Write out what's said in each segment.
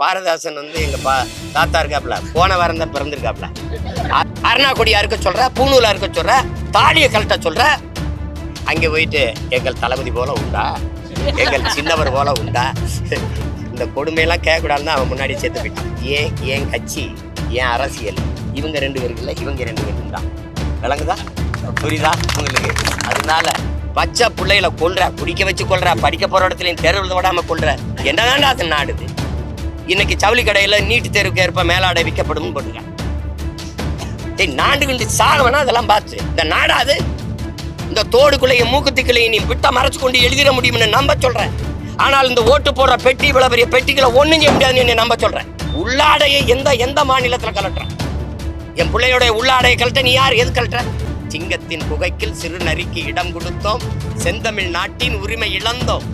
பாரதாசன் வந்து எங்க பா தாத்தா இருக்காப்ல போன வாரம் தான் பிறந்திருக்காப்ல. அருணாக்குடியா இருக்க சொல்ற பூணூலா இருக்க சொல்ற தாலியை கழட்ட சொல்ற அங்கே போயிட்டு எங்கள் தளபதி போல உண்டா? எங்கள் சின்னவர் போல உண்டா? இந்த கொடுமையெல்லாம் கேட்கக்கூடாதுன்னு அவன் முன்னாடி சேர்த்து போயிட்டான். ஏன் ஏன் கட்சி ஏன் அரசியல்? இவங்க ரெண்டு பேருக்கு இல்லை இவங்க ரெண்டு பேருக்கு தான் விளங்குதா? புரியுதா? உங்களுக்கு? அதனால பச்சை பிள்ளைகளை கொள்ற குடிக்க வச்சு கொள்ற படிக்க போற இடத்துலையும் தேர்வு விடாம கொள்ற என்னதான்டா அது நாடுது இன்னைக்கு ஜவுளி கடையில நீட்டு தேர்வுக்கு ஏற்ப மேலாடை விற்கப்படும் போட்டுருக்காங்க. டேய் நாண்டு கிண்டு சாக அதெல்லாம் பார்த்து. இந்த நாடாது இந்த தோடுக்குள்ளையும் மூக்குத்திக்குள்ளையும் நீ விட்டா மறைச்சு கொண்டு எழுதிட முடியும்னு நம்ப சொல்றேன். ஆனால் இந்த ஓட்டு போடுற பெட்டி இவ்வளவு பெரிய பெட்டிகளை ஒண்ணும் செய்ய முடியாதுன்னு என்னை நம்ப சொல்றேன். உள்ளாடையை எந்த எந்த மாநிலத்துல கலட்டுறேன் என் பிள்ளையோட உள்ளாடையை கழட்ட நீ யார்? எது கலட்டுற சிங்கத்தின் புகைக்கில் சிறு நரிக்கு இடம் கொடுத்தோம். செந்தமிழ் நாட்டின் உரிமை இழந்தோம்.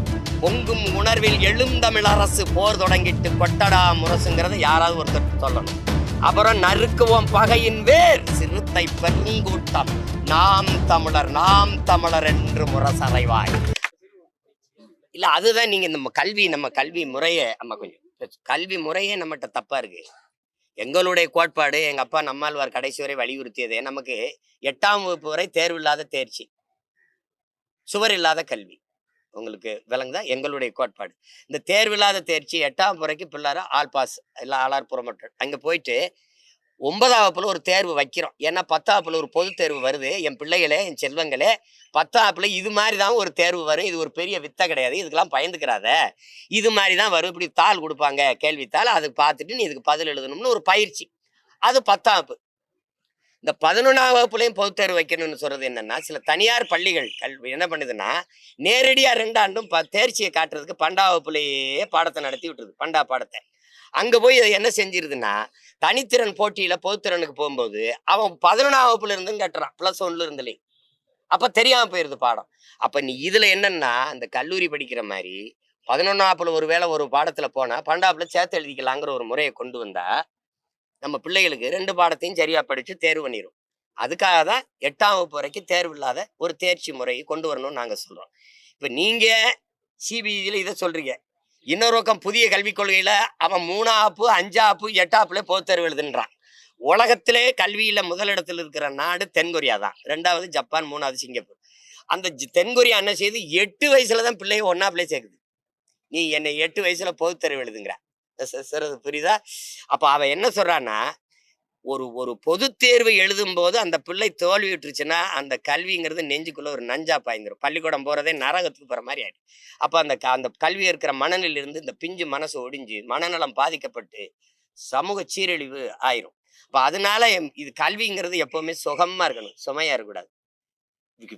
பொங்கும் உணர்வில் எழுந்தமிழரசு போர் தொடங்கிட்டு கொட்டடா முரசுங்கிறத யாராவது ஒருத்தர் சொல்லணும். அப்புறம் நறுக்குவோம் பகையின் வேர் சிறுத்தை பெருங்கூட்டம் நாம் தமிழர் நாம் தமிழர் என்று முரசறைவாய். இல்ல அதுதான் நீங்க நம்ம கல்வி நம்ம கல்வி முறையை நம்ம கொஞ்சம் கல்வி முறையே நம்மகிட்ட தப்பா இருக்கு. எங்களுடைய கோட்பாடு எங்க அப்பா நம்மாழ்வார் கடைசி வரை வலியுறுத்தியது நமக்கு எட்டாம் வகுப்பு வரை தேர்வு இல்லாத தேர்ச்சி. சுவர் இல்லாத கல்வி. உங்களுக்கு விளங்குதா? எங்களுடைய கோட்பாடு. இந்த தேர்வு இல்லாத தேர்ச்சி எட்டாம் முறைக்கு பிள்ளார ஆல் பாஸ் இல்லை ஆளார் புறமட்டல் அங்கே போயிட்டு ஒன்பதாம் வகுப்புல ஒரு தேர்வு வைக்கிறோம். ஏன்னா பத்தாப்பில் ஒரு பொது தேர்வு வருது. என் பிள்ளைகளே என் செல்வங்களே பத்தாப்பில் இது மாதிரி தான் ஒரு தேர்வு வரும். இது ஒரு பெரிய வித்தை கிடையாது. இதுக்கெல்லாம் பயந்துக்கிறாத. இது மாதிரி தான் வரும். இப்படி தாள் கொடுப்பாங்க கேள்வித்தாள். அதுக்கு பார்த்துட்டு நீ இதுக்கு பதில் எழுதணும்னு ஒரு பயிற்சி. அது பத்தாம் இந்த பதினொன்றாம் வகுப்புலையும் பொதுத்தேர்வு வைக்கணும்னு சொல்றது என்னன்னா சில தனியார் பள்ளிகள் கல்வி என்ன பண்ணுதுன்னா நேரடியா ரெண்டாண்டும் ப தேர்ச்சியை காட்டுறதுக்கு பண்டா வகுப்புலேயே பாடத்தை நடத்தி விட்டுருது பண்டா பாடத்தை. அங்க போய் என்ன செஞ்சிருதுன்னா தனித்திறன் போட்டியில் பொதுத்திறனுக்கு போகும்போது அவன் பதினொன்றாம் வகுப்புல இருந்தும் கட்டுறான் பிளஸ் ஒன்ல இருந்துலே அப்ப தெரியாமல் போயிருது பாடம். அப்ப நீ இதுல என்னன்னா அந்த கல்லூரி படிக்கிற மாதிரி பதினொன்னாப்புல ஒரு வேளை ஒரு பாடத்துல போனால் பண்டாப்புல சேர்த்து எழுதிக்கலாங்கிற ஒரு முறையை கொண்டு வந்தா நம்ம பிள்ளைகளுக்கு ரெண்டு பாடத்தையும் சரியா படித்து தேர்வு பண்ணிடும் அதுக்காக தான் எட்டாம் வகுப்பு வரைக்கும் தேர்வு இல்லாத ஒரு தேர்ச்சி முறையை கொண்டு வரணும்னு நாங்க சொல்றோம். இப்போ நீங்க சிபிஇல இதை சொல்றீங்க. இன்னொரு பக்கம் புதிய கல்விக் கொள்கையில அவன் மூணாப்பு அஞ்சாப்பு எட்டாப்புல பொது தேர்வு எழுதுன்றான். உலகத்திலே கல்வியில முதலிடத்தில் இருக்கிற நாடு தென்கொரியா தான். ரெண்டாவது ஜப்பான் மூணாவது சிங்கப்பூர். அந்த தென்கொரியா என்ன செய்யுது எட்டு வயசுல தான் பிள்ளைய ஒன்னாப்புல சேர்க்குது. நீ என்னை எட்டு வயசுல பொது தேர்வு எழுதுங்கிற. ச- சொல்றது புரியுதா? அப்போ அவன் என்ன சொல்கிறான்னா ஒரு ஒரு பொது தேர்வு எழுதும் போது அந்த பிள்ளை தோல்வி விட்டுருச்சுன்னா அந்த கல்விங்கிறது நெஞ்சுக்குள்ள ஒரு நஞ்சா பாய்ந்துடும் பள்ளிக்கூடம் போகிறதே நரகத்துக்கு போகிற மாதிரி ஆயிடும். அப்போ அந்த க- அந்த கல்வி இருக்கிற மனநிலிருந்து இந்த பிஞ்சு மனசு ஒடிஞ்சு மனநலம் பாதிக்கப்பட்டு சமூக சீரழிவு ஆயிரும். அப்போ அதனால எம்- இது கல்விங்கிறது எப்பவுமே சுகமாக இருக்கணும். சுமையாக இருக்கக்கூடாது.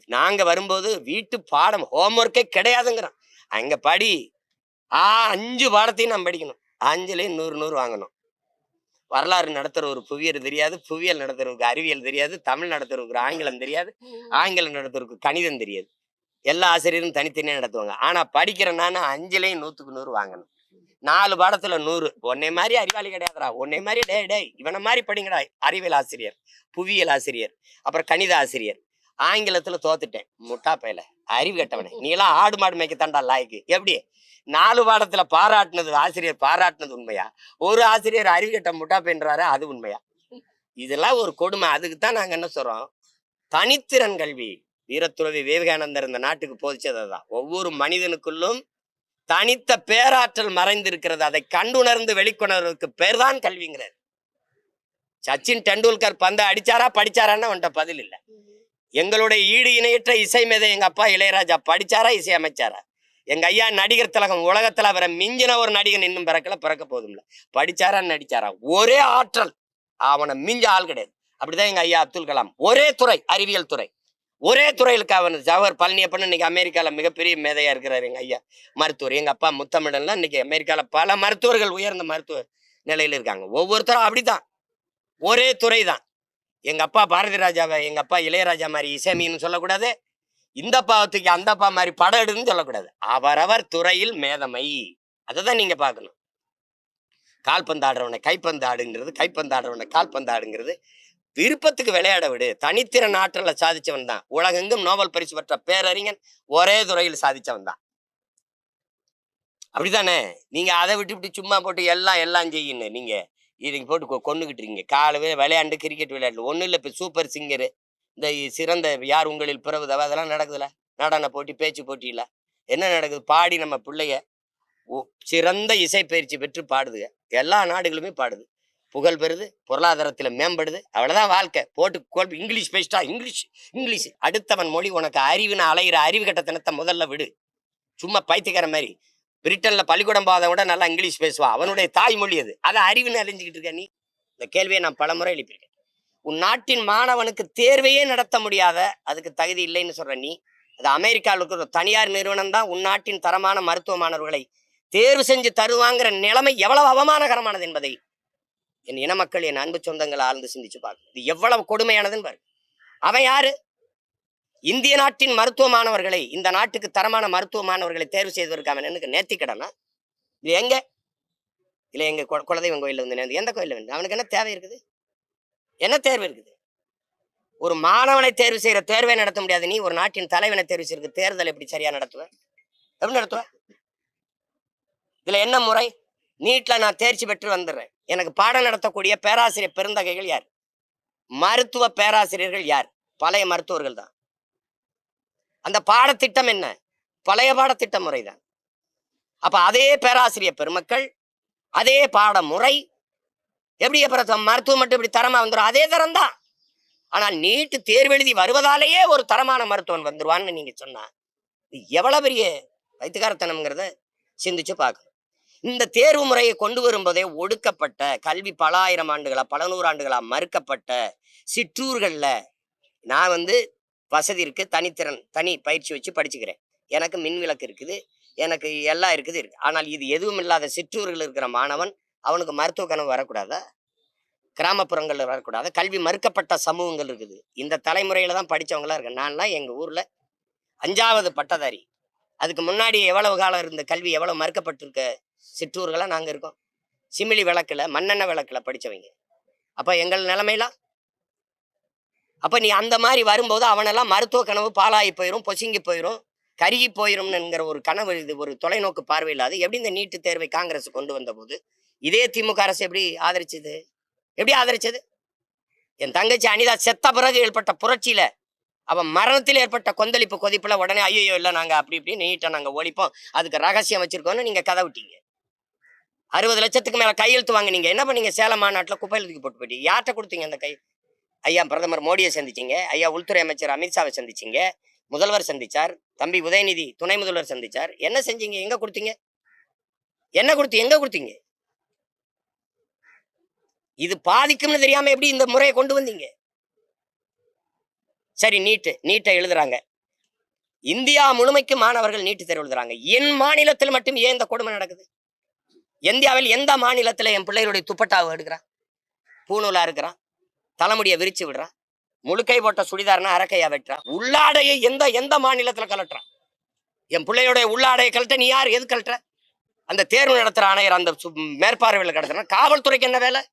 நாங்கள் வரும்போது வீட்டு பாடம் ஹோம்ஒர்க்கே கிடையாதுங்கிறோம் அங்கே படி ஆ அஞ்சு பாடத்தையும் நான் படிக்கணும். அஞ்சுலேயும் நூறு நூறு வாங்கணும். வரலாறு நடத்துற ஒரு புவியர் தெரியாது புவியியல் நடத்துறவருக்கு அறிவியல் தெரியாது தமிழ் நடத்துறவருக்கு ஆங்கிலம் தெரியாது ஆங்கிலம் நடத்துறவருக்கு கணிதம் தெரியாது. எல்லா ஆசிரியரும் தனித்தனியாக நடத்துவாங்க. ஆனா படிக்கிற நான் அஞ்சுலேயும் நூத்துக்கு நூறு வாங்கணும். நாலு பாடத்துல நூறு. உன்னை மாதிரி அறிவாளி கிடையாதுடா. உன்னை மாதிரி டேய் டேய் இவனை மாதிரி படிங்கடா. அறிவியல் ஆசிரியர் புவியியல் ஆசிரியர் அப்புறம் கணித ஆசிரியர். ஆங்கிலத்துல தோத்துட்டேன். முட்டா பையல அறிவு கெட்டவனே. நீ எல்லாம் ஆடு மாடு மேய்க்க தாண்டா லாய்க்கு. எப்படி? நாலு பாடத்துல பாராட்டுனது ஆசிரியர் பாராட்டுனது உண்மையா? ஒரு ஆசிரியர் அறிவு கெட்ட முட்டா பையன்றாரு அது உண்மையா? இதெல்லாம் ஒரு கொடுமை. அதுக்கு தான் நாங்க என்ன சொல்றோம்? தனித்திறன் கல்வி. வீரத்துறவி விவேகானந்தர் இந்த நாட்டுக்கு போதிச்சது அதுதான். ஒவ்வொரு மனிதனுக்குள்ளும் தனித்த பேராற்றல் மறைந்திருக்கிறது. அதை கண்டுணர்ந்து வெளிக்கொணர்வதற்கு பேர்தான் கல்விங்கிறார். சச்சின் டெண்டுல்கர் பந்தை அடிச்சாரா படிச்சாரான்னு அவன்கிட்ட பதில் இல்லை. எங்களுடைய ஈடு இணையற்ற இசை மேதை எங்க அப்பா இளையராஜா படிச்சாரா இசை அமைச்சாரா எங்க ஐயா நடிகர் திலகம் உலகத்துல அவரை மிஞ்சின ஒரு நடிகன் இன்னும் பிறக்கல பிறக்க போதும்ல. படிச்சாரா நடிச்சாரா? ஒரே ஆற்றல். அவனை மிஞ்ச ஆள் கிடையாது. அப்படிதான் எங்க ஐயா அப்துல் கலாம். ஒரே துறை அறிவியல் துறை. ஒரே துறையிலுக்கு அவன் ஜவஹர் பழனியப்பன் இன்னைக்கு அமெரிக்கால மிகப்பெரிய மேதையா இருக்கிறாரு எங்க ஐயா. மருத்துவர். எங்க அப்பா முத்தமிழன்லாம் இன்னைக்கு அமெரிக்கால பல மருத்துவர்கள் உயர்ந்த மருத்துவ நிலையில இருக்காங்க. ஒவ்வொருத்தரும் அப்படிதான். ஒரே துறை தான் எங்கள் அப்பா பாரதி ராஜாவை எங்கள் அப்பா இளையராஜா மாதிரி இசைமின்னு சொல்லக்கூடாது. இந்த பாவத்துக்கு அந்த அப்பா மாதிரி படம் எடுன்னு சொல்லக்கூடாது. அவரவர் துறையில் மேதமை. அதை தான் நீங்க பார்க்கணும். கால்பந்து ஆடுறவனை கைப்பந்து ஆடுங்கிறது கைப்பந்து ஆடுறவனை கால்பந்து ஆடுங்கிறது விருப்பத்துக்கு விளையாட விடு. தனித்திறன் ஆற்றலை சாதிச்சவன் தான். உலகெங்கும் நோபல் பரிசு பெற்ற பேரறிஞன் ஒரே துறையில் சாதிச்சவன் தான். அப்படிதானே நீங்க அதை விட்டு விட்டு சும்மா போட்டு எல்லாம் எல்லாம் செய்யணும் நீங்க. இதுக்கு போட்டு கொண்டுகிட்டு இருக்கீங்க. காலவே விளையாண்டு கிரிக்கெட் விளையாடல. ஒன்றும் இல்லை இப்போ சூப்பர் சிங்கரு இந்த சிறந்த யார் உங்களில் பிறகுதவ அதெல்லாம் நடக்குதுல. நடன போட்டி பேச்சு போட்டியில். என்ன நடக்குது? பாடி நம்ம பிள்ளைய சிறந்த இசை பயிற்சி பெற்று பாடுதுங்க எல்லா நாடுகளுமே பாடுது. புகழ் பெறுது பொருளாதாரத்தில் மேம்படுது. அவ்வளோதான் வாழ்க்கை. போட்டு கோல் இங்கிலீஷ் பேசிட்டா இங்கிலீஷ் இங்கிலீஷ். அடுத்தவன் மொழி உனக்கு அறிவுன்னு அலையிற அறிவு கட்டத்தினத்தை முதல்ல விடு. சும்மா பைத்தியக்கார மாதிரி பிரிட்டன்ல பள்ளிக்கூடம் போகாத கூட நல்லா இங்கிலீஷ் பேசுவான் அவனுடைய தாய்மொழி அது. அதை அறிவுன்னு அறிஞ்சுக்கிட்டு இருக்க நீ. இந்த கேள்வியை நான் பலமுறை எழுப்பியிருக்கேன். உன் நாட்டின் மாணவனுக்கு தேர்வையே நடத்த முடியாத அதுக்கு தகுதி இல்லைன்னு சொல்ற நீ. அது அமெரிக்காவில் இருக்கிற தனியார் நிறுவனம் தான் உன் நாட்டின் தரமான மருத்துவ மாணவர்களை தேர்வு செஞ்சு தருவாங்கிற நிலைமை எவ்வளவு அவமானகரமானது என்பதை என் இன மக்கள் என் அன்பு சொந்தங்களை ஆழ்ந்து சிந்திச்சு பார்க்க இது எவ்வளவு கொடுமையானதுன்னு பாரு அவன் யாரு? இந்திய நாட்டின் மருத்துவ மாணவர்களை இந்த நாட்டுக்கு தரமான மருத்துவ மாணவர்களை தேர்வு செய்து அவன் எனக்கு நேர்த்தி கடனா இது எங்க? இல்லை எங்க கு- குலதெய்வம் கோயில்ல வந்து நேர்ந்து- எந்த கோயில்ல வந்து? அவனுக்கு என்ன தேவை இருக்குது? என்ன தேர்வு இருக்குது? ஒரு மாணவனை தேர்வு செய்யற தேர்வை நடத்த முடியாது. நீ ஒரு நாட்டின் தலைவனை தேர்வு செய்யறதுக்கு தேர்தல் எப்படி சரியா நடத்துவ? எப்படி நடத்துவ? இதுல என்ன முறை? நீட்ல நான் தேர்ச்சி பெற்று வந்துடுறேன். எனக்கு பாடம் நடத்தக்கூடிய பேராசிரியர் பெருந்தகைகள் யார்? மருத்துவ பேராசிரியர்கள் யார்? பழைய மருத்துவர்கள் தான். அந்த பாடத்திட்டம் என்ன? பழைய பாடத்திட்ட முறைதான். அப்ப அதே பேராசிரியர் பெருமக்கள் அதே பாட முறை எப்படி அப்புறம் மருத்துவம் மட்டும் இப்படி தரமா வந்துடும் அதே தரம் தான் ஆனால் நீட்டு தேர்வு எழுதி வருவதாலேயே ஒரு தரமான மருத்துவன் வந்துருவான்னு நீங்க சொன்னா இது எவ்வளவு பெரிய வைத்தியகாரத்தனம்ங்கிறத சிந்திச்சு பார்க்கணும். இந்த தேர்வு முறையை கொண்டு வரும்போதே ஒடுக்கப்பட்ட கல்வி பல ஆயிரம் ஆண்டுகளா பல நூறு ஆண்டுகளா மறுக்கப்பட்ட சிற்றூர்களில் நான் வந்து வசதி இருக்குது தனித்திறன் தனி பயிற்சி வச்சு படிச்சுக்கிறேன். எனக்கு மின் விளக்கு இருக்குது எனக்கு எல்லாம் இருக்குது இருக்கு. ஆனால் இது எதுவும் இல்லாத சிற்றூர்கள் இருக்கிற மாணவன் அவனுக்கு மருத்துவ கனவு வரக்கூடாதா? கிராமப்புறங்களில் வரக்கூடாது? கல்வி மறுக்கப்பட்ட சமூகங்கள் இருக்குது. இந்த தலைமுறையில தான் படித்தவங்களாம் இருக்கு நான்லாம் எங்கள் ஊரில் அஞ்சாவது பட்டதாரி. அதுக்கு முன்னாடி எவ்வளவு காலம் இருந்த கல்வி எவ்வளவு மறுக்கப்பட்டிருக்க சிற்றூர்களாக நாங்கள் இருக்கோம். சிமிலி விளக்கில் மண்ணெண்ணெய் விளக்கில் படித்தவங்க அப்போ எங்கள் நிலைமையெல்லாம்? அப்போ நீ அந்த மாதிரி வரும்போது அவனெல்லாம் மருத்துவ கனவு பாலாகி போயிடும் பொசுங்கி போயிடும் கருகி போயிடும்னுங்கிற ஒரு கனவு இது ஒரு தொலைநோக்கு பார்வை இல்லாது எப்படி இந்த நீட்டு தேர்வை காங்கிரஸ் கொண்டு வந்த போது இதே திமுக அரசு எப்படி ஆதரிச்சது? எப்படி ஆதரிச்சது? என் தங்கச்சி அனிதா செத்த பிறகு ஏற்பட்ட புரட்சியில அவன் மரணத்தில் ஏற்பட்ட கொந்தளிப்பு கொதிப்புல உடனே ஐயோ இல்லை நாங்க அப்படி இப்படி நீட்டை நாங்க ஒழிப்போம். அதுக்கு ரகசியம் வச்சிருக்கோம்னு நீங்க கதை விட்டீங்க. அறுபது லட்சத்துக்கு மேல கையெழுத்து நீங்கள் என்ன பண்ணீங்க? சேலம் மாநாட்டில் குப்பையில் தூக்கி போட்டு போயிட்டீங்க. யார்கிட்ட கொடுத்தீங்க அந்த கை ஐயா பிரதமர் மோடியை சந்திச்சீங்க. ஐயா உள்துறை அமைச்சர் அமித்ஷாவை சந்திச்சீங்க. முதல்வர் சந்திச்சார். தம்பி உதயநிதி துணை முதல்வர் சந்திச்சார். என்ன செஞ்சீங்க? எங்க கொடுத்தீங்க? என்ன கொடுத்து எங்க கொடுத்தீங்க? இது பாதிக்கும்னு தெரியாம எப்படி இந்த முறையை கொண்டு வந்தீங்க? சரி நீட்டு நீட்டை எழுதுறாங்க. இந்தியா முழுமைக்கு மாணவர்கள் நீட்டு தேர்வு எழுதுறாங்க. என் மாநிலத்தில் மட்டும் ஏன் இந்த கொடுமை நடக்குது? இந்தியாவில் எந்த மாநிலத்தில் என் பிள்ளைகளுடைய துப்பட்டாவை எடுக்கிறான்? பூணூலா இருக்கிறான்? தலைமுடியை விரிச்சு விடுறான் முழுக்கை போட்ட சுடிதார்னா அரக்கையா வெட்டுறான் உள்ளாடையை எந்த எந்த மாநிலத்துல கலட்டுறான் என் பிள்ளையோடைய உள்ளாடையை கழட்ட நீ யார்? எது கழட்டுற? அந்த தேர்வு நடத்துற ஆணையர் அந்த சு- மேற்பார்வையில் கடத்துறா காவல்துறைக்கு என்ன வேலை?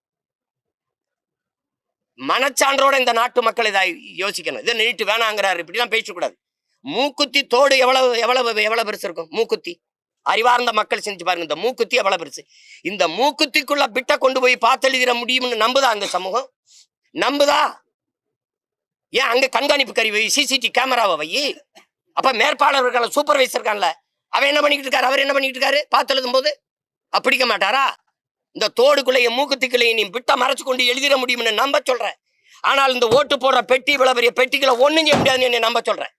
மனச்சான்றோட இந்த நாட்டு மக்கள் இதை யோசிக்கணும். இதை நீட்டு வேணாங்கிறாரு. இப்படிலாம் பேசக்கூடாது மூக்குத்தி தோடு எவ்வளவு எவ்வளவு எவ்வளவு பெருசு இருக்கும்? மூக்குத்தி. அறிவார்ந்த மக்கள் செஞ்சு பாருங்க. இந்த மூக்குத்தி எவ்வளவு பெருசு. இந்த மூக்குத்திக்குள்ள பிட்ட கொண்டு போய் பார்த்தெழுதிட முடியும்னு நம்புதா அந்த சமூகம்? நம்புதா? ஏன் அங்க கண்காணிப்பு கருவி சிசிடிவி சிசிடி கேமராவை வை? அப்ப மேற்பாளர் இருக்கான சூப்பர்வைசர் இருக்கான்ல அவன் என்ன பண்ணிக்கிட்டு இருக்காரு? அவர் என்ன பண்ணிக்கிட்டு இருக்காரு? பார்த்து எழுதும் போது அப்படிக்க மாட்டாரா? இந்த தோடுக்குள்ளேயே மூக்குத்திக்குள்ளேயே நீ பிட்ட மறைச்சு கொண்டு எழுதிட முடியும்னு நம்ப சொல்றேன். ஆனால் இந்த ஓட்டு போடுற பெட்டி இவ்வளவு பெரிய பெட்டிகளை ஒண்ணும் செய்ய முடியாதுன்னு என்னை நம்ப சொல்றேன்.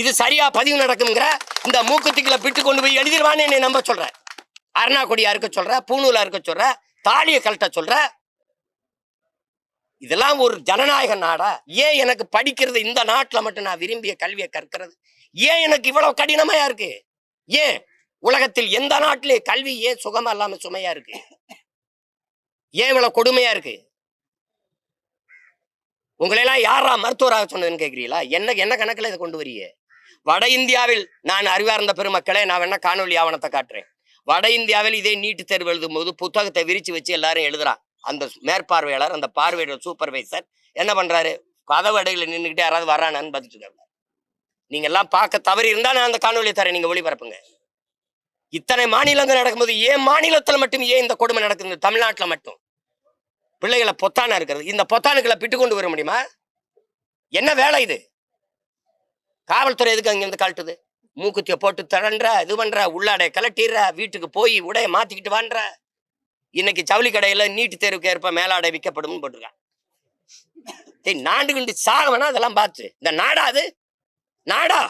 இது சரியா பதிவு நடக்குங்கிற இந்த மூக்குத்துக்களை பிட்டு கொண்டு போய் எழுதிடுவான்னு என்னை நம்ப சொல்றேன். அருணாக்குடியா இருக்க சொல்ற பூணூலா இருக்க சொல்ற தாலியை கழட்ட சொல்ற இதெல்லாம் ஒரு ஜனநாயக நாடா? ஏன் எனக்கு படிக்கிறது இந்த நாட்டுல மட்டும் நான் விரும்பிய கல்வியை கற்கிறது? ஏன் எனக்கு இவ்வளவு கடினமாயா இருக்கு? ஏன் உலகத்தில் எந்த நாட்டிலே கல்வி ஏன் சுகமா இல்லாம சுமையா இருக்கு? ஏன் இவ்வளவு கொடுமையா இருக்கு? உங்களெல்லாம் யாரா மருத்துவராக சொன்னதுன்னு கேட்குறீங்களா என்ன என்ன கணக்கில் இதை கொண்டு வரீங்க? வட இந்தியாவில் நான் அறிவார்ந்த பெருமக்களே நான் வேணா காணொலி ஆவணத்தை காட்டுறேன். வட இந்தியாவில் இதே நீட்டு தேர்வு எழுதும் போது புத்தகத்தை விரிச்சு வச்சு எல்லாரும் எழுதுறான். அந்த மேற்பார்வையாளர் அந்த பார்வையோட சூப்பர்வைசர் என்ன பண்றாரு? கதவு அடையில நின்றுக்கிட்டு யாராவது வரானான்னு பார்த்துட்டு இருக்காங்க நீங்க எல்லாம் பார்க்க தவறி இருந்தா நான் அந்த காணொலியை தரேன் நீங்க ஒளிபரப்புங்க. இத்தனை மாநிலங்கள் நடக்கும்போது ஏன் மாநிலத்தில் மட்டும் ஏன் இந்த கொடுமை நடக்குது? தமிழ்நாட்டில் மட்டும். பிள்ளைகளை பொத்தானா இருக்கிறது? இந்த பொத்தானுக்களை பிட்டு கொண்டு வர முடியுமா? என்ன வேலை இது? காவல்துறை எதுக்கு அங்கேருந்து கழட்டுது? மூக்குத்திய போட்டு தரன்ற இது பண்ற உள்ளாடை கலட்டிடுற வீட்டுக்கு போய் உடைய மாத்திக்கிட்டு வான்ற. இன்னைக்கு ஜவுளி கடையில நீட்டு தேர்வுக்கு ஏற்ப மேலாடை விற்கப்படும் போட்டிருக்கான் டேய் நாண்டு கிண்டு சாக வேணா அதெல்லாம் பார்த்து. இந்த நாடா அது? நாடா?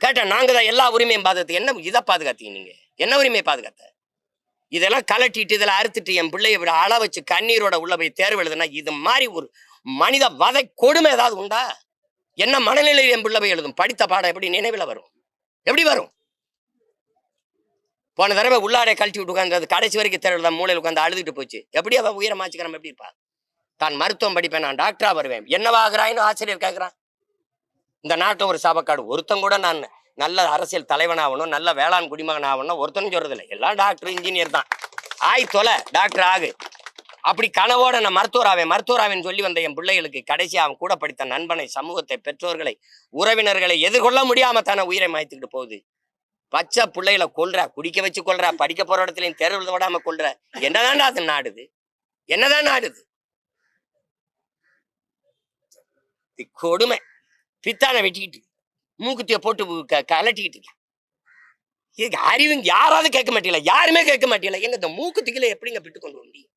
கேட்டேன் நாங்க தான் எல்லா உரிமையும் பாதுகாத்து என்ன இதை பாதுகாத்தீங்க நீங்க? என்ன உரிமையை பாதுகாத்த? இதெல்லாம் கலட்டிட்டு இதெல்லாம் அறுத்துட்டு என் பிள்ளைய விட அள வச்சு கண்ணீரோட உள்ள போய் தேர்வு எழுதுனா இது மாதிரி ஒரு மனித வதை கொடுமை ஏதாவது உண்டா? என்ன மனநிலையில் என் பிள்ளை போய் எழுதும்? படித்த பாடம் எப்படி நினைவில் வரும்? எப்படி வரும்? போன தடவை உள்ளாடை கழட்டி விட்டு உட்காந்து கடைசி வரைக்கும் தேர்வு மூளையில் உட்காந்து அழுதுட்டு போச்சு. எப்படி அவன் உயரமாச்சுக்கிறோம் எப்படி இருப்பா தான் மருத்துவம் படிப்பேன் நான் டாக்டரா வருவேன். என்னவாகிறாயின்னு ஆசிரியர் கேட்குறான் இந்த நாட்டில் ஒரு சாபக்காடு. ஒருத்தன் கூட நான் நல்ல அரசியல் தலைவனாகணும் நல்ல வேளாண் குடிமகன் ஆகணும் ஒருத்தனும் சொல்றதில்லை. எல்லாம் டாக்டர் இன்ஜினியர் தான். ஆய் தொலை டாக்டர் ஆகு. அப்படி கனவோட நான் மருத்துவராவேன். மருத்துவராவேன் சொல்லி வந்த என் பிள்ளைகளுக்கு கடைசி அவன் கூட படித்த நண்பனை சமூகத்தை பெற்றோர்களை உறவினர்களை எதிர்கொள்ள முடியாம தானே உயிரை மாய்த்துக்கிட்டு போகுது. பச்சை பிள்ளைகளை கொல்ற குடிக்க வச்சு கொல்ற படிக்க போற இடத்துலயும் தேர்வு விடாம கொள்ற என்னதான் அது நாடுது? என்னதான் நாடுது? கொடுமை. பித்தானை வெட்டிக்கிட்டு மூக்குத்திய போட்டு க- கலட்டிக்கிட்டு இருக்க. இதுக்கு அறிவு யாராவது கேட்க மாட்டீங்களா? யாருமே கேட்க மாட்டீங்களா? எங்க இந்த மூக்குத்திகளை எப்படிங்க பிட்டு கொண்டு போக முடியும்?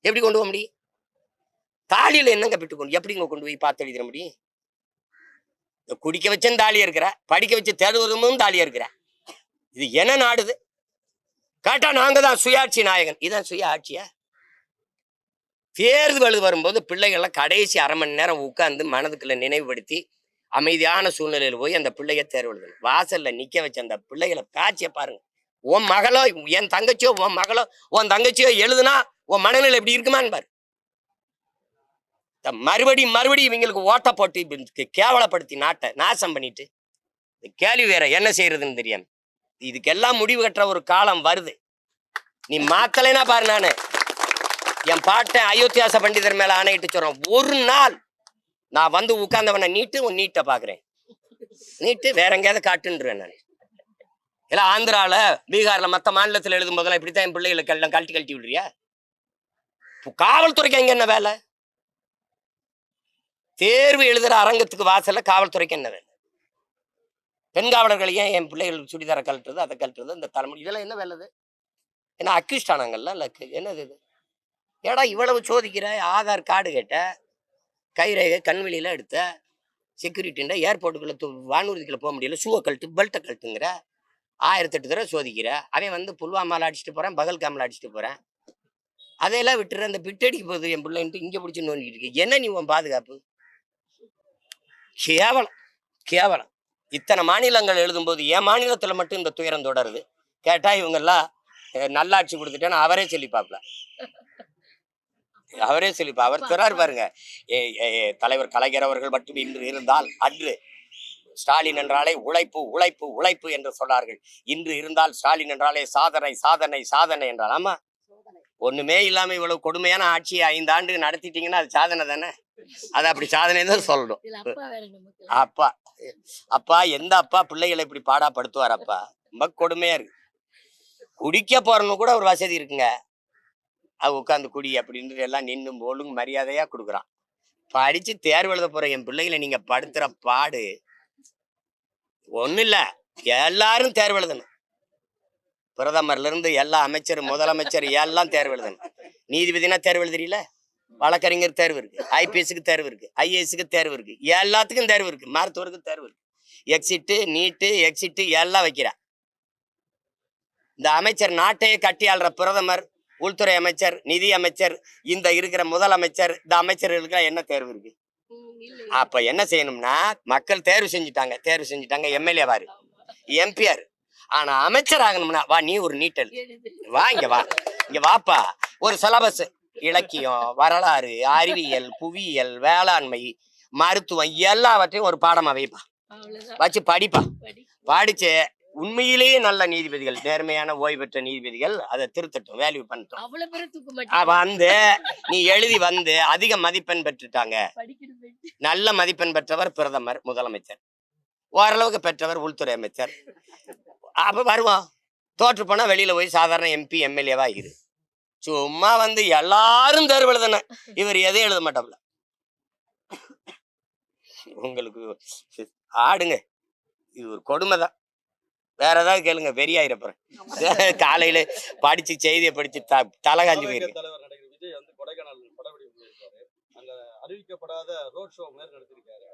எப்படி கொண்டு போக முடியும்? தாலியில என்னங்க பிட்டு கொண்டு எப்படிங்க கொண்டு போய் பார்த்து எழுதிட முடியும்? குடிக்க வச்சும் தாலி இருக்கிற படிக்க வச்சு தேடுவதும் தாலி இருக்கிற. இது என்ன நாடுது? கேட்டா நாங்க தான் சுயாட்சி நாயகன். இதான் சுய ஆட்சியா தேர்தல் வரும்போது பிள்ளைகள்லாம் கடைசி அரை மணி நேரம் உட்கார்ந்து மனதுக்குள்ள நினைவுபடுத்தி அமைதியான சூழ்நிலையில் போய் அந்த பிள்ளைய தேர்வு எழுதணும் வாசல்ல நிக்க வச்ச அந்த பிள்ளைகளை காட்சியை பாருங்க. உன் மகளோ என் தங்கச்சியோ உன் மகளோ உன் தங்கச்சியோ எழுதுனா உன் மனநிலை எப்படி இருக்குமான்னு பாரு மறுபடியும் மறுபடி மறுபடி இவங்களுக்கு ஓட்ட போட்டு கேவலப்படுத்தி நாட்டை நாசம் பண்ணிட்டு இந்த கேள்வி வேற என்ன செய்யறதுன்னு தெரியாம. இதுக்கெல்லாம் முடிவு கட்டுற ஒரு காலம் வருது. நீ மாத்தலைன்னா பாரு நானு. என் பாட்டை அயோத்தியாச பண்டிதர் மேல ஆணையிட்டு சொல்றேன். ஒரு நாள் நான் வந்து உட்கார்ந்தவனை நீட்டு உன் நீட்டை பாக்குறேன் நீட்டு வேற எங்கேயாவது காட்டுன்றேன் நான். இல்ல ஆந்திரால பீகார்ல மத்த மாநிலத்துல எழுதும் போதெல்லாம் இப்படித்தான் என் பிள்ளைகளுக்கு எல்லாம் கழட்டி கழட்டி விடுறியா? காவல்துறைக்கு அங்க என்ன வேலை? தேர்வு எழுதுகிற அரங்கத்துக்கு வாசல்ல காவல்துறைக்கு என்ன வேலை? பெண் காவலர்கள் ஏன் என் பிள்ளைகள் சுடிதாரை கழட்டுறது அதை கழட்டுறது இந்த தலைமுறை இதெல்லாம் என்ன வேலை ஏன்னா அக்யூஸ்ட் ஆனாங்கல்ல லக்கு என்னது இது? ஏடா இவ்வளவு சோதிக்கிற ஆதார் கார்டு கேட்ட கைரேகை கண்வெளியில எடுத்த செக்யூரிட்டின்ற ஏர்போர்ட்டுக்குள்ள வானூர்திக்குள்ள போக முடியல ஷூவை கழட்டு பெல்ட்டை கழட்டுங்கிற ஆயிரத்தெட்டு தடவை சோதிக்கிற அவன் வந்து புல்வாமாவில் அடிச்சுட்டு போகிறேன் பகல்காமில் அடிச்சுட்டு போகிறேன் அதையெல்லாம் விட்டுற அந்த பிட்டடிக்கு போகுது என் பிள்ளைன்ட்டு இங்கே பிடிச்சி நோண்டிட்டு இருக்கு. என்ன நீ உன் பாதுகாப்பு? கேவலம் கேவலம். இத்தனை மாநிலங்கள் எழுதும்போது என் மாநிலத்துல மட்டும் இந்த துயரம் தொடருது. கேட்டா இவங்கெல்லாம் நல்லாட்சி கொடுத்துட்டேன்னு அவரே சொல்லி பார்ப்பல அவரே சொல்லி அவர் சொல்றாரு பாருங்க தலைவர் கலைஞர் அவர்கள் மட்டும் இன்று இருந்தால் அன்று ஸ்டாலின் என்றாலே உழைப்பு உழைப்பு உழைப்பு என்று சொன்னார்கள். இன்று இருந்தால் ஸ்டாலின் என்றாலே சாதனை சாதனை சாதனை என்றால் ஆமா? ஒண்ணுமே இல்லாம இவ்வளவு கொடுமையான ஆட்சியை ஐந்து ஆண்டு நடத்திட்டீங்கன்னா அது சாதனை தானே? அது அப்படி சாதனை தான் சொல்லணும். அப்பா அப்பா எந்த அப்பா பிள்ளைகளை இப்படி பாடாப்படுத்துவார் அப்பா? ரொம்ப கொடுமையா இருக்கு. குடிக்க போறவங்க கூட ஒரு வசதி இருக்குங்க. அது உட்காந்து குடி அப்படின்னு எல்லாம் நின்று ஒழுங்கு மரியாதையா கொடுக்குறான். படிச்சு தேர்வு எழுத போற என் பிள்ளைகளை நீங்க படுத்துற பாடு. ஒண்ணும் இல்ல. எல்லாரும் தேர்வு எழுதணும். பிரதமர்ல இருந்து எல்லா அமைச்சர் முதலமைச்சர் எல்லாம் தேர்வு எழுதணும். நீதிபதினா தேர்வு எழுதுறீல வழக்கறிஞர் தேர்வு இருக்கு ஐபிஎஸ்க்கு தேர்வு இருக்கு ஐஏஎஸ்க்கு தேர்வு இருக்கு எல்லாத்துக்கும் தேர்வு இருக்கு மருத்துவருக்கு தேர்வு இருக்கு. எக்ஸிட்டு நீட்டு எக்ஸிட்டு எல்லாம் வைக்கிறா. இந்த அமைச்சர் நாட்டையே கட்டி ஆள்ற பிரதமர் உள்துறை அமைச்சர் நிதி அமைச்சர் இந்த இருக்கிற முதலமைச்சர் இந்த அமைச்சர்களுக்கு என்ன தேர்வு இருக்கு? அப்ப என்ன செய்யணும்னா மக்கள் தேர்வு செஞ்சுட்டாங்க தேர்வு செஞ்சுட்டாங்க எம்எல்ஏ வாரு. எம்பிஆர் ஆனா அமைச்சர் ஆகணும்னா வா நீ ஒரு நீட்டல். வா இங்க வா. இங்க வாப்பா. ஒரு சிலபஸ் இலக்கியம் வரலாறு அறிவியல் புவியியல் வேளாண்மை மருத்துவம் எல்லாவற்றையும் ஒரு பாடமா வைப்பா. வச்சு படிப்பா. படி. படிச்சு உண்மையிலேயே நல்ல நீதிபதிகள் நேர்மையான ஓய்வு பெற்ற நீதிபதிகள் அதை திருத்தட்டும் வேல்யூ பண்ணட்டும். வந்து நீ எழுதி வந்து அதிக மதிப்பெண் பெற்றுட்டாங்க. நல்ல மதிப்பெண் பெற்றவர் பிரதமர் முதலமைச்சர். ஓரளவுக்கு பெற்றவர் உள்துறை அமைச்சர். அப்ப வருவான் தோற்று போனா வெளியில போய் சாதாரண எம்பி எம்எல்ஏவா இரு. சும்மா வந்து எல்லாரும் தேர்வு எழுதணும் இவர் எதையும் எழுத மாட்டாப்ல உங்களுக்கு ஆடுங்க. இது ஒரு கொடுமை தான். வேற ஏதாவது கேளுங்க வெறியாயிரப்புறேன் காலையில படிச்சு செய்தியை படிச்சு த தலை காஞ்சு போயிருக்கு அறிவிக்கப்படாத ரோட் ஷோ நடத்திருக்காரு.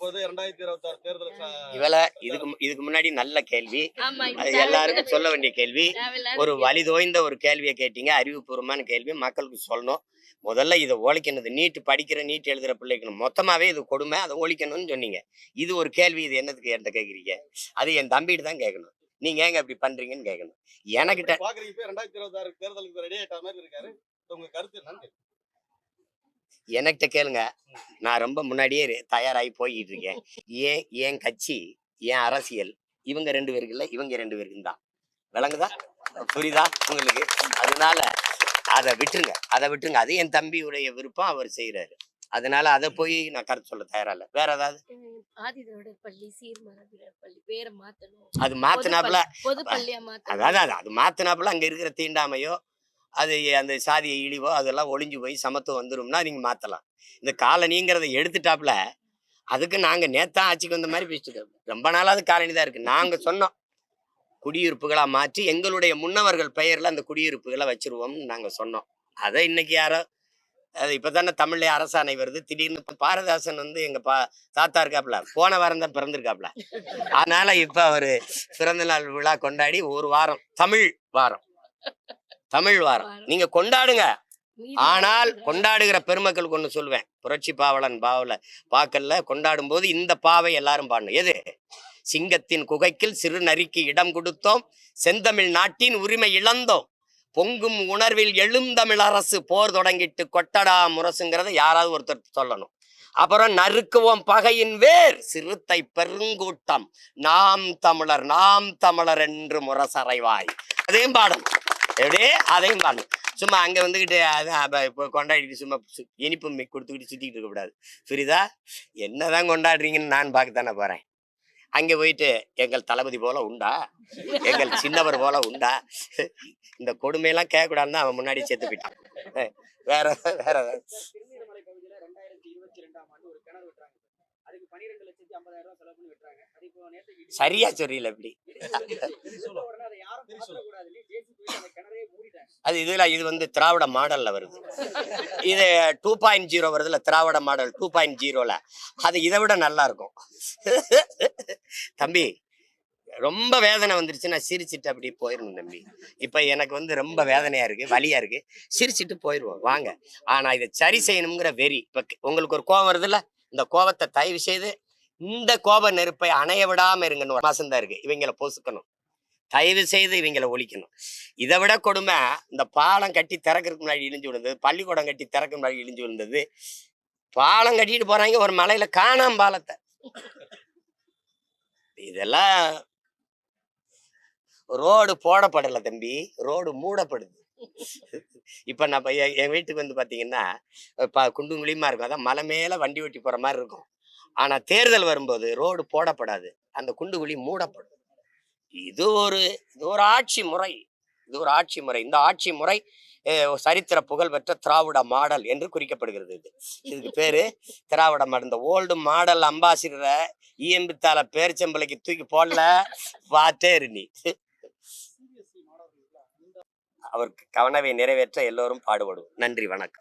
இப்போது இரண்டாயிரத்தி இருபத்தி ஆறு தேர்தல் இவள இதுக்கு இதுக்கு முன்னாடி நல்ல கேள்வி. அது எல்லாருக்கும் சொல்ல வேண்டிய கேள்வி. ஒரு கேள்வி. வழி தோய்ந்த ஒரு கேள்வியை கேட்டீங்க. அறிவுபூர்வமான கேள்வி. மக்களுக்கு சொல்லணும். முதல்ல இதை ஒழிக்கணும் நீட் படிக்கிற நீட் எழுதுற பிள்ளைக்கு மொத்தமாவே இது கொடுமை. அதை ஒழிக்கணும்னு சொன்னீங்க. இது ஒரு கேள்வி. இது என்னத்துக்கு என்கிட்ட கேக்குறீங்க? அது என் தம்பிகிட்ட தான் கேட்கணும் நீங்க ஏங்க இப்படி பண்றீங்கன்னு கேட்கணும் எனக்கிட்ட பாக்குறீங்க ரெண்டாயிரத்தி இருபத்தி ஆறு தேர்தலுக்கு ரெடி ஆயிட்ட மாதிரி இருக்காரு. உங்க கருத்து என்னன்னு எனக்கிட்ட கேளுங்க. நான் ரொம்ப முன்னாடியே தயாராகி போய்கிட்டு இருக்கேன் ஏன் என் கட்சி என் அரசியல்? இவங்க ரெண்டு பேருக்கு இல்ல இவங்க ரெண்டு பேருக்கு தான். விளங்குதா? புரியுதா உங்களுக்கு? அதனால அதை விட்டுருங்க. அதை விட்டுருங்க. அது என் தம்பியுடைய விருப்பம் அவர் செய்யறாரு அதனால அதை போய் நான் கருத்து சொல்ல தயாரா இல்ல. வேற ஏதாவது? அது மாத்தினாப்புல அதாவது அது அது மாத்தினாப்புல அங்க இருக்கிற தீண்டாமையோ அது அந்த சாதிய இழிவோ அதெல்லாம் ஒளிஞ்சு போய் சமத்துவம் வந்துரும்னா நீங்க மாத்தலாம். இந்த காலனிங்கிறத எடுத்துட்டாப்புல அதுக்கு நாங்க நேத்தா ஆட்சிக்கு வந்த மாதிரி பேசிட்டு ரொம்ப நாளாவது காலனி தான் இருக்கு. நாங்க சொன்னோம். குடியிருப்புகளா மாற்றி எங்களுடைய முன்னவர்கள் பெயர்ல அந்த குடியிருப்புகளை வச்சிருவோம்னு நாங்க சொன்னோம். அதை இன்னைக்கு யாரோ அது இப்பதானே தமிழ்ல அரசாணை வருது. திடீர்னு பாரதாசன் வந்து எங்க பா தாத்தா இருக்காப்புல போன வாரம் தான் பிறந்திருக்காப்புல அதனால இப்போ அவர் பிறந்தநாள் விழா கொண்டாடி ஒரு வாரம் தமிழ் வாரம். தமிழ் வாரம். நீங்க கொண்டாடுங்க. ஆனால் கொண்டாடுகிற பெருமக்களுக்கு ஒண்ணு சொல்லுவேன். புரட்சி பாவலன் பாவல பாக்கல்ல கொண்டாடும் போது இந்த பாவை எல்லாரும் பாடணும். எது? சிங்கத்தின் குகைக்கில் சிறு நரிக்கு இடம் கொடுத்தோம். செந்தமிழ் நாட்டின் உரிமை இழந்தோம். பொங்கும் உணர்வில் எழுந்தமிழ் அரசு போர் தொடங்கிட்டு கொட்டடா முரசுங்கிறத யாராவது ஒருத்தர் சொல்லணும். அப்புறம் நறுக்குவோம் பகையின் வேர் சிறுத்தை பெருங்கூட்டம். நாம் தமிழர் நாம் தமிழர் என்று முரசறைவாய். அதையும் பாடணும். எப்படி அதையும் பாருங்க சும்மா அங்கே வந்துக்கிட்டு அது இப்போ கொண்டாடிட்டு சும்மா சு- இனிப்பு கொடுத்துக்கிட்டு சுற்றிக்கிட்டு இருக்கக்கூடாது புரியுதா? என்ன என்னதான் கொண்டாடுறீங்கன்னு நான் பார்க்கத்தானே போகிறேன் அங்கே போயிட்டு எங்கள் தளபதி போல உண்டா? எங்கள் சின்னவர் போல உண்டா? இந்த கொடுமையெல்லாம் கேட்கக்கூடாதுன்னு அவன் முன்னாடி சேர்த்து போயிட்டான். வேற வேற ஏதாவது? திருநீலமலை பகுதியில ரெண்டாயிரத்தி இருபத்தி ரெண்டாம் ஆண்டு ஒரு கிணறு வெட்டுறாங்க அதுக்கு பன்னிரெண்டு லட்சத்தி ஐம்பதாயிரம் ரூபாய் செலவு பண்ணி வெட்டுறாங்க. அது இப்போ நேற்று சரியா சொல்றீல இப்படி. அதை இதுல இது வந்து திராவிட மாடல்ல வருது. இது டூ பாயிண்ட் ஜீரோ வருதுல திராவிட மாடல் டூ பாயிண்ட் ஜீரோல. அது இதை விட நல்லா இருக்கும். தம்பி ரொம்ப வேதனை வந்துருச்சு நான் சிரிச்சிட்டு அப்படி போயிடணும் தம்பி. இப்ப எனக்கு வந்து ரொம்ப வேதனையா இருக்கு வலியா இருக்கு. சிரிச்சிட்டு போயிடுவோம் வாங்க. ஆனா இதை சரி செய்யணுங்கிற வெறி இப்ப உங்களுக்கு ஒரு கோபம் வருதுல்ல? இந்த கோபத்தை தயவு செய்து இந்த கோப நெருப்பை அணைய விடாம இருங்கன்னு ஒரு மாசம் தான் இருக்கு. இவங்களை பொசுக்கணும். தயவு செய்து இவங்களை ஒழிக்கணும். இதை விட கொடுமை இந்த பாலம் கட்டி திறக்கிறதுக்கு முன்னாடி இழிஞ்சு விழுந்தது பள்ளிக்கூடம் கட்டி திறக்க முன்னாடி இழிஞ்சு விழுந்தது. பாலம் கட்டிட்டு போறாங்க ஒரு மலையில காணாம பாலத்தை. இதெல்லாம் ரோடு போடப்படல தம்பி. ரோடு மூடப்படுது. இப்ப நான் என் வீட்டுக்கு வந்து பாத்தீங்கன்னா இப்ப குண்டும் குழியுமா இருக்கும். அதான் மலை மேல வண்டி ஓட்டி போற மாதிரி இருக்கும். ஆனா தேர்தல் வரும்போது ரோடு போடப்படாது. அந்த குண்டு குழி மூடப்படும். இது ஒரு இது ஒரு ஆட்சி முறை. இது ஒரு ஆட்சி முறை. இந்த ஆட்சி முறை சரித்திர புகழ் பெற்ற திராவிட மாடல் என்று குறிக்கப்படுகிறது இது. இதுக்கு பேரு திராவிட மாடல். இந்த ஓல்டு மாடல் அம்பாசிடரை இஎம்பித்தால பேரிச்சம்பளைக்கு தூக்கி போடல. பார்த்தே இரு அவருக்கு கவனவை நிறைவேற்ற எல்லோரும் பாடுபடுவோம். நன்றி வணக்கம்.